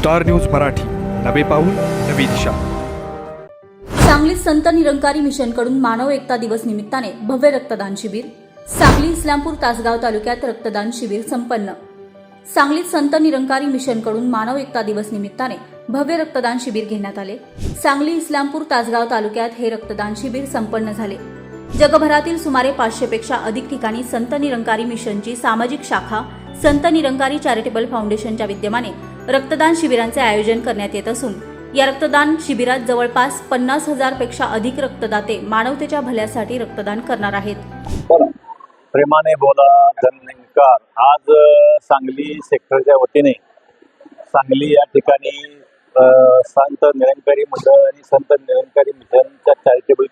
Star news Marathi. नवे पाऊल नवी दिशा. सांगली संत निरंकारी मिशनकडून मानव एकता दिवस निमित्ताने भव्य रक्तदान शिबिर. सांगली इस्लामपूर तासगाव तालुक्यात रक्तदान शिबिर संपन्न. सांगलीत संत निरंकारी मिशनकडून मानव एकता दिवस निमित्ताने भव्य रक्तदान शिबिर घेण्यात आले. सांगली इस्लामपूर तासगाव तालुक्यात हे रक्तदान शिबिर संपन्न झाले. जगभरातील सुमारे पाचशे पेक्षा अधिक ठिकाणी संत निरंकारी मिशनची सामाजिक शाखा संत निरंकारी चॅरिटेबल फाउंडेशनच्या विद्यमाने रक्तदान शिबिरांचे आयोजन करण्यात येत असून या रक्तदान शिबिरात जवळपास पन्नास हजारपेक्षा अधिक रक्तदाते मानवतेच्या भल्यासाठी रक्तदान करणार आहेत. प्रेमाने बोला धनकार आज सांगली सेक्टरच्या वतीने सांगली या ठिकाणी संत निरंकारी मंडळ आणि संत निरंकारी मिशनच्या चॅरिटेबल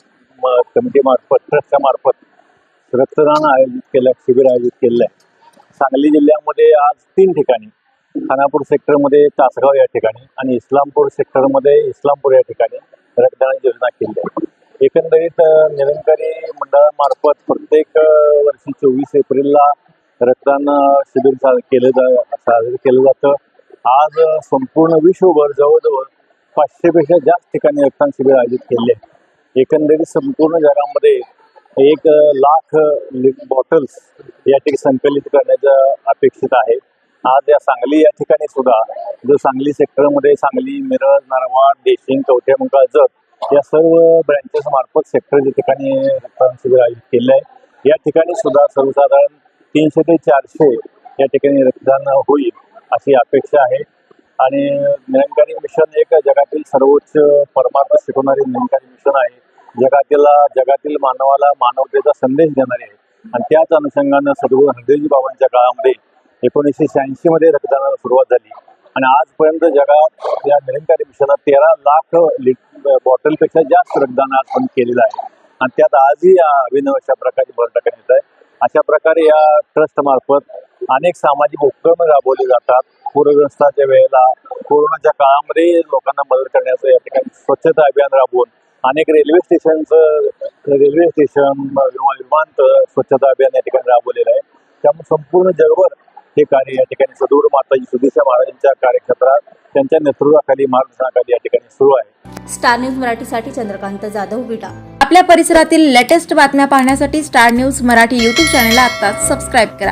कमिटी मार्फत ट्रस्टच्या मार्फत रक्तदान आयोजित केलं शिबिर आयोजित केलेलं आहे सांगली जिल्ह्यामध्ये आज तीन ठिकाणी खानापूर सेक्टरमध्ये तासगाव या ठिकाणी आणि इस्लामपूर सेक्टरमध्ये इस्लामपूर या ठिकाणी रक्तदान योजना केली आहे. एकंदरीत निरंकारी मंडळामार्फत प्रत्येक वर्षी चोवीस एप्रिलला रक्तदान शिबिर सा केलं जा साजरं केलं जातं. आज संपूर्ण विश्वभर जवळजवळ पाचशेपेक्षा जास्त ठिकाणी रक्तदान शिबिर आयोजित केले आहे एकंदरीत संपूर्ण जगामध्ये एक लाख बॉटल्स या ठिकाणी संकलित करण्याचं अपेक्षित आहे. आज या सांगली या ठिकाणी सुद्धा जो सांगली सेक्टरमध्ये सांगली मिरज नारवाड देशिंग कवठेमंकाळ जत या सर्व ब्रँचेस मार्फत सेक्टरच्या ठिकाणी रक्तदान शिबिर आयोजित केलं आहे. या ठिकाणी सुद्धा सर्वसाधारण तीनशे ते चारशे या ठिकाणी रक्तदान होईल अशी अपेक्षा आहे. आणि निरंकारी मिशन एक जगातील सर्वोच्च परमार्थ शिकवणारे निरंकारी मिशन आहे. जगातील जगातील मानवाला मानवतेचा संदेश देणारे आहे. आणि त्याच अनुषंगानं सद्गुरू हरदेवजी बाबांच्या काळामध्ये एकोणीसशे शहाऐंशी मध्ये रक्तदानाला सुरुवात झाली. आणि आजपर्यंत जगात या निरंकारी मिशनात तेरा लाख लिट बॉटलपेक्षा जास्त रक्तदान आजपर्यंत केलेलं आहे. आणि त्यात आजही या अभिनव अशा प्रकारची भर टाकण्यात येत आहे. अशा प्रकारे या ट्रस्ट मार्फत अनेक सामाजिक उपक्रम राबवले जातात. पूरग्रस्ताच्या वेळेला कोरोनाच्या काळामध्ये लोकांना मदत करण्याचं या ठिकाणी स्वच्छता अभियान राबवून अनेक रेल्वे स्टेशनचं रेल्वे स्टेशन किंवा विमानतळ स्वच्छता अभियान या ठिकाणी राबवलेलं आहे. त्यामुळे संपूर्ण जगभर हे कार्य या ठिकाणी सदगुरू माताजी सुधीशा महाराजांच्या कार्यक्षेत्रात त्यांच्या नेतृत्वाखाली मार्गदर्शनाखाली या ठिकाणी सुरू आहे. स्टार न्यूज मराठीसाठी चंद्रकांत जाधव विटा आपल्या परिसरातील लेटेस्ट बातम्या पाहण्यासाठी स्टार न्यूज मराठी यूट्यूब चॅनलला आता सबस्क्राईब करा.